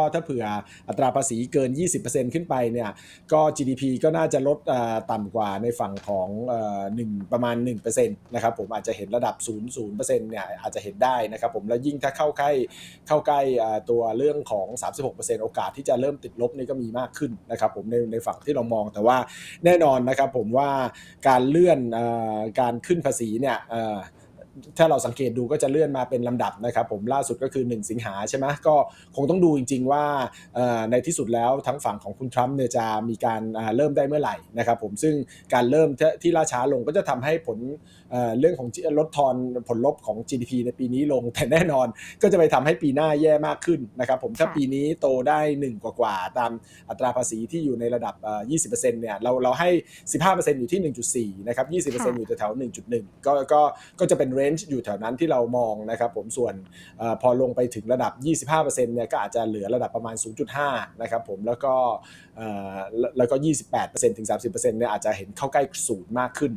ก็ถ้าเผื่ออัตราภาษีเกิน 20%ขึ้นไปเนี่ยก็ GDP ก็น่าจะลดต่ำกว่าในฝั่งของเอ่อหนึ่งประมาณ1%นะครับผมอาจจะเห็นระดับ 0 0%เนี่ยอาจจะเห็นได้นะครับผมแล้วยิ่งถ้าเข้าใกล้เข้าใกล้ตัวเรื่องของ 36%โอกาสที่จะเริ่มติดลบนี่ก็มีมากขึ้นนะครับผมในในฝั่งที่เรามองแต่ว่าแน่นอนนะครับผมว่าการเลื่อนอการขึ้นภาษีเนี่ย ถ้าเราสังเกตดูก็จะเลื่อนมาเป็นลำดับนะครับผมล่าสุดก็คือ 1 สิงหาใช่ไหมก็คงต้องดูจริง ๆ ว่าเอ่อในที่สุดแล้วทั้งฝั่งของคุณทรัมป์เนี่ยจะมีการอ่าเริ่มได้เมื่อไหร่นะครับผมซึ่งการเริ่มที่ที่ล่าช้าลงก็จะทำให้ผลเอ่อเรื่องของลดทอนผลลบของ GDP ในปีนี้ลงแต่แน่นอนก็จะไปทำให้ปีหน้าแย่มากขึ้นนะครับผมถ้าค่ะปีนี้โตได้1กว่าๆตามอัตราภาษีที่อยู่ในระดับเอ่อ20%เนี่ยเราเราให้ 15%อยู่ที่ 1.4 นะครับ 20%อยู่แถวๆ1.1 ก็ก็ก็จะเป็นเรนจ์อยู่แถวนั้นที่เรามองนะครับผมส่วนอพอลงไปถึงระดับ 25%เนี่ยก็อาจจะเหลือระดับประมาณ 0.5 นะครับผมแล้วก็แล้วแล้วก็ 28%ถึง 30%เนี่ยอาจจะเห็นเข้าใกล้ศูนย์มากขึ้น